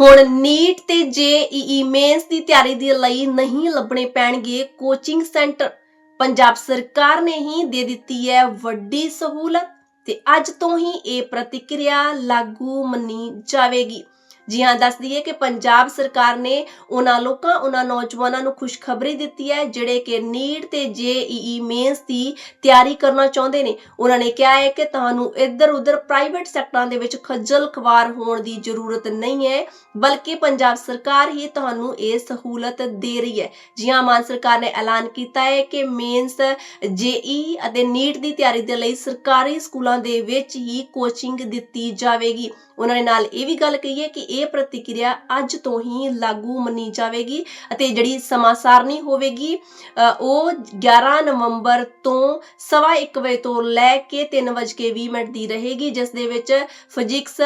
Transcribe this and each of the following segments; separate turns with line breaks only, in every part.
ਹੁਣ ਨੀਟ ਤੇ JEE mains ਦੀ ਤਿਆਰੀ ਦੇ ਲਈ ਨਹੀਂ ਲੱਭਣੇ ਪੈਣਗੇ ਕੋਚਿੰਗ ਸੈਂਟਰ ਪੰਜਾਬ ਸਰਕਾਰ ਨੇ ਹੀ ਦੇ ਦਿੱਤੀ ਹੈ ਵੱਡੀ ਸਹੂਲਤ ਤੇ ਅੱਜ ਤੋਂ ਹੀ ਇਹ ਪ੍ਰਤੀਕਿਰਿਆ ਲਾਗੂ ਮੰਨੀ ਜਾਵੇਗੀ। ਜੀ ਹਾਂ, ਦੱਸ ਦਈਏ ਕਿ ਪੰਜਾਬ ਸਰਕਾਰ ਨੇ ਉਹਨਾਂ ਲੋਕਾਂ, ਉਹਨਾਂ ਨੌਜਵਾਨਾਂ ਨੂੰ ਖੁਸ਼ਖਬਰੀ ਦਿੱਤੀ ਹੈ, ਜਿਹੜੇ ਕਿ ਨੀਟ ਤੇ ਜੇਈਈ ਮੇਨਸ ਦੀ ਤਿਆਰੀ ਕਰਨਾ ਚਾਹੁੰਦੇ ਨੇ। ਉਹਨਾਂ ਨੇ ਕਿਹਾ ਹੈ ਕਿ ਤੁਹਾਨੂੰ ਇੱਧਰ ਉੱਧਰ ਪ੍ਰਾਈਵੇਟ ਸੈਕਟਰਾਂ ਦੇ ਵਿੱਚ ਖੱਜਲ ਖਵਾਰ ਹੋਣ ਦੀ ਜ਼ਰੂਰਤ ਨਹੀਂ ਹੈ, ਬਲਕਿ ਪੰਜਾਬ ਸਰਕਾਰ ਹੀ ਤੁਹਾਨੂੰ ਇਹ ਸਹੂਲਤ ਦੇ ਰਹੀ ਹੈ। ਜੀ ਹਾਂ, ਮਾਨ ਸਰਕਾਰ ਨੇ ਐਲਾਨ ਕੀਤਾ ਹੈ ਕਿ ਮੇਨਸ, ਜੇਈ ਅਤੇ ਨੀਟ ਦੀ ਤਿਆਰੀ ਦੇ ਲਈ ਸਰਕਾਰੀ ਸਕੂਲਾਂ ਦੇ ਵਿੱਚ ਹੀ ਕੋਚਿੰਗ ਦਿੱਤੀ ਜਾਵੇਗੀ। ਉਹਨਾਂ ਨੇ ਨਾਲ ਇਹ ਵੀ ਗੱਲ ਕਹੀ ਹੈ ਕਿ ਇਹ ਪ੍ਰਤੀਕਿਰਿਆ ਅੱਜ ਤੋਂ ਹੀ ਲਾਗੂ ਮੰਨੀ ਜਾਵੇਗੀ ਅਤੇ ਜਿਹੜੀ ਸਮਾਂ ਸਾਰਣੀ ਹੋਵੇਗੀ ਉਹ 11 ਨਵੰਬਰ ਤੋਂ ਸਵਾ ਇੱਕ ਵਜੇ ਤੋਂ ਲੈ ਕੇ 3:20 ਮਿੰਟ ਦੀ ਰਹੇਗੀ ਜਿਸ ਦੇ ਵਿੱਚ ਫਿਜ਼ਿਕਸ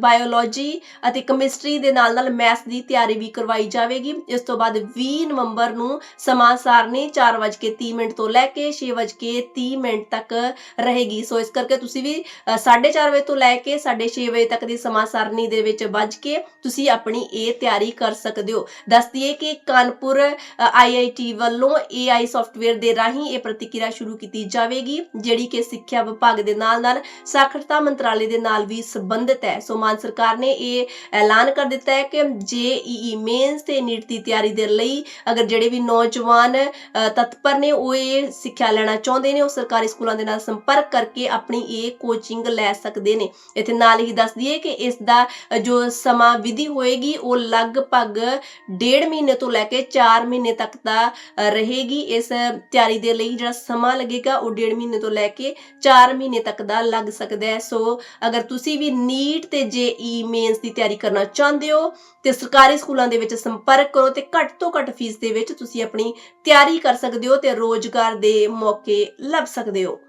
ਬਾਇਓਲੋਜੀ ਅਤੇ ਕੈਮਿਸਟਰੀ ਦੇ ਨਾਲ ਨਾਲ ਮੈਥ ਦੀ ਤਿਆਰੀ ਵੀ ਕਰਵਾਈ ਜਾਵੇਗੀ। ਇਸ ਤੋਂ ਬਾਅਦ 20 ਨਵੰਬਰ ਨੂੰ ਸਮਾਂ ਸਾਰਣੀ 4:30 ਮਿੰਟ ਤੋਂ ਲੈ ਕੇ 6:30 ਮਿੰਟ ਤੱਕ ਰਹੇਗੀ। ਸੋ ਇਸ ਕਰਕੇ ਤੁਸੀਂ ਵੀ ਅ, 4:30 ਵਜੇ ਤੋਂ ਲੈ ਕੇ 6:30 ਵਜੇ ਤੱਕ ਦੀ ਸਮਾਂ ਸਾਰਣੀ ਦੇ ਵਿੱਚ ਵੱਧ ਵੱਜ ਕੇ ਤੁਸੀਂ ਆਪਣੀ ਇਹ ਤਿਆਰੀ ਕਰ ਸਕਦੇ ਹੋ। ਦੱਸ ਦਈਏ ਕਿ ਕਾਨਪੁਰ ਆਈਆਈਟੀ ਵੱਲੋਂ AI ਸੌਫਟਵੇਅਰ ਦੇ ਰਾਹੀਂ ਇਹ ਪ੍ਰਤੀਕਿਰਿਆ ਸ਼ੁਰੂ ਕੀਤੀ ਜਾਵੇਗੀ, ਜਿਹੜੀ ਕਿ ਸਿੱਖਿਆ ਵਿਭਾਗ ਦੇ ਨਾਲ ਨਾਲ ਸਾਖਰਤਾ ਮੰਤਰਾਲੇ ਦੇ ਨਾਲ ਵੀ ਸੰਬੰਧਿਤ ਹੈ। ਸੋ ਮਾਨ ਸਰਕਾਰ ਨੇ ਇਹ ਐਲਾਨ ਕਰ ਦਿੱਤਾ ਹੈ ਕਿ ਜੇਈਈ ਮੇਨਸ ਤੇ ਨੀਟ ਦੀ ਤਿਆਰੀ ਦੇ ਲਈ ਅਗਰ ਜਿਹੜੇ ਵੀ ਨੌਜਵਾਨ ਤਤਪਰ ਨੇ ਉਹ ਇਹ ਸਿੱਖਿਆ ਲੈਣਾ ਚਾਹੁੰਦੇ ਨੇ, ਉਹ ਸਰਕਾਰੀ ਸਕੂਲਾਂ ਦੇ ਨਾਲ ਸੰਪਰਕ ਕਰਕੇ ਆਪਣੀ ਇਹ ਕੋਚਿੰਗ ਲੈ ਸਕਦੇ ਨੇ। ਇੱਥੇ ਨਾਲ ਹੀ ਦੱਸ ਦਈਏ ਕਿ ਇਸ ਦਾ, ਜੋ ਸਮਾਂ ਵਿਧੀ ਹੋਏਗੀ, ਉਹ ਲਗਭਗ ਡੇਢ ਮਹੀਨੇ ਤੋਂ ਲੈ ਕੇ 4 ਮਹੀਨੇ ਤੱਕ ਦਾ ਰਹੇਗੀ। ਇਸ ਤਿਆਰੀ ਦੇ ਲਈ ਜਿਹੜਾ ਸਮਾਂ ਲੱਗੇਗਾ, ਉਹ ਡੇਢ ਮਹੀਨੇ ਤੋਂ ਲੈ ਕੇ 4 ਮਹੀਨੇ ਤੱਕ ਦਾ ਲੱਗ ਸਕਦਾ ਹੈ। ਸੋ ਅਗਰ ਤੁਸੀਂ ਵੀ ਨੀਟ ਤੇ ਜੇਈ ਮੇਨਸ ਦੀ ਤਿਆਰੀ ਕਰਨਾ ਚਾਹੁੰਦੇ ਹੋ, ਤੇ ਸਰਕਾਰੀ ਸਕੂਲਾਂ ਦੇ ਵਿੱਚ ਸੰਪਰਕ ਕਰੋ ਤੇ ਘੱਟ ਤੋਂ ਘੱਟ ਫੀਸ ਦੇ ਵਿੱਚ ਤੁਸੀਂ ਆਪਣੀ ਤਿਆਰੀ ਕਰ ਸਕਦੇ ਹੋ ਤੇ ਰੋਜ਼ਗਾਰ ਦੇ ਮੌਕੇ ਲੱਭ ਸਕਦੇ ਹੋ।